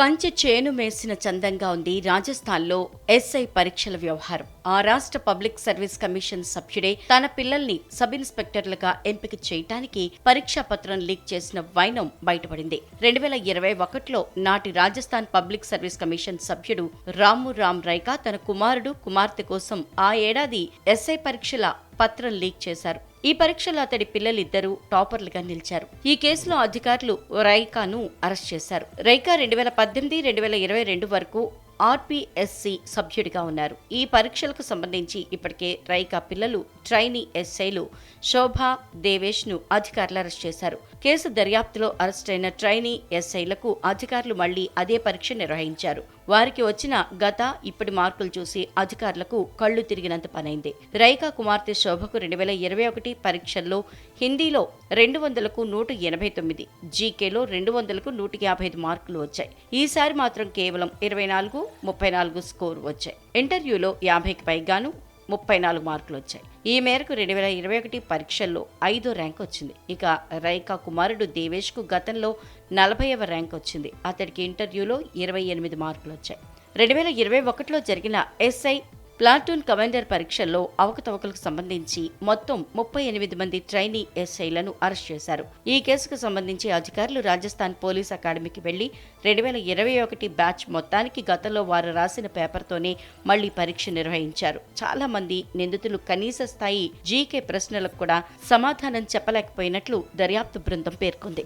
కంచె చేను మేసిన చందంగా ఉంది రాజస్థాన్లో ఎస్ఐ పరీక్షల వ్యవహారం. ఆ రాష్ట్ర పబ్లిక్ సర్వీస్ కమిషన్ సభ్యుడే తన పిల్లల్ని సబ్ ఇన్స్పెక్టర్లుగా ఎంపిక చేయటానికి పరీక్షా పత్రం లీక్ చేసిన వైనం బయటపడింది. రెండు వేల ఇరవై ఒకటిలో నాటి రాజస్థాన్ పబ్లిక్ సర్వీస్ కమిషన్ సభ్యుడు రాము రామ్ రైకా తన కుమారుడు కుమార్తె కోసం ఆ ఏడాది ఎస్ఐ పరీక్షల పత్రం లీక్ చేశారు. ఈ పరీక్షలో అతడి పిల్లలిద్దరూ టాపర్లుగా నిలిచారు. ఈ కేసులో అధికారులు రైకాను అరెస్ట్ చేశారు. రైకా రెండు వేల పద్దెనిమిది రెండు వేల ఇరవై రెండు వరకు ఆర్పిఎస్సి సభ్యుడిగా ఉన్నారు. ఈ పరీక్షలకు సంబంధించి ఇప్పటికే రైకా పిల్లలు ట్రైనీ ఎస్ఐలు శోభ దేవేష్ను అధికారులు అరెస్ట్ చేశారు. కేసు దర్యాప్తులో అరెస్ట్ అయిన ట్రైనీ ఎస్ఐలకు అధికారులు మళ్ళీ అదే పరీక్ష నిర్వహించారు. వారికి వచ్చిన గత ఇప్పటి మార్కులు చూసి అధికారులకు కళ్ళు తిరిగినంత పనైంది. రైకా కుమార్తె శోభకు రెండు వేల ఇరవై ఒకటి పరీక్షల్లో హిందీలో రెండు వందలకు నూట ఎనభై తొమ్మిది జీకేలో రెండు వందలకు నూట యాభై ఐదు మార్కులు వచ్చాయి. ఈసారి మాత్రం కేవలం ఇరవై నాలుగు ముప్పై నాలుగు స్కోర్ వచ్చాయి. ఇంటర్వ్యూలో యాభైకి పైగాను ముప్పై నాలుగు మార్కులు వచ్చాయి. ఈ మేరకు రెండు వేల ఇరవై ఒకటి పరీక్షల్లో ఐదో ర్యాంక్ వచ్చింది. ఇక రైకా కుమారుడు దేవేష్కు గతంలో నలభైవ ర్యాంక్ వచ్చింది. అతడికి ఇంటర్వ్యూలో ఇరవై ఎనిమిది మార్కులు వచ్చాయి. రెండు వేల ఇరవై ఒకటిలో జరిగిన ఎస్ఐ ప్లాటూన్ కమాండర్ పరీక్షల్లో అవకతవకలకు సంబంధించి మొత్తం ముప్పై ఎనిమిది మంది ట్రైనీ ఎస్ఐలను అరెస్ట్ చేశారు. ఈ కేసుకు సంబంధించి అధికారులు రాజస్థాన్ పోలీస్ అకాడమీకి వెళ్ళి రెండు వేల ఇరవై ఒకటి బ్యాచ్ మొత్తానికి గతంలో వారు రాసిన పేపర్తోనే మళ్ళీ పరీక్ష నిర్వహించారు. చాలా మంది నిందితులు కనీస స్థాయి జీకే ప్రశ్నలకు కూడా సమాధానం చెప్పలేకపోయినట్లు దర్యాప్తు బృందం పేర్కొంది.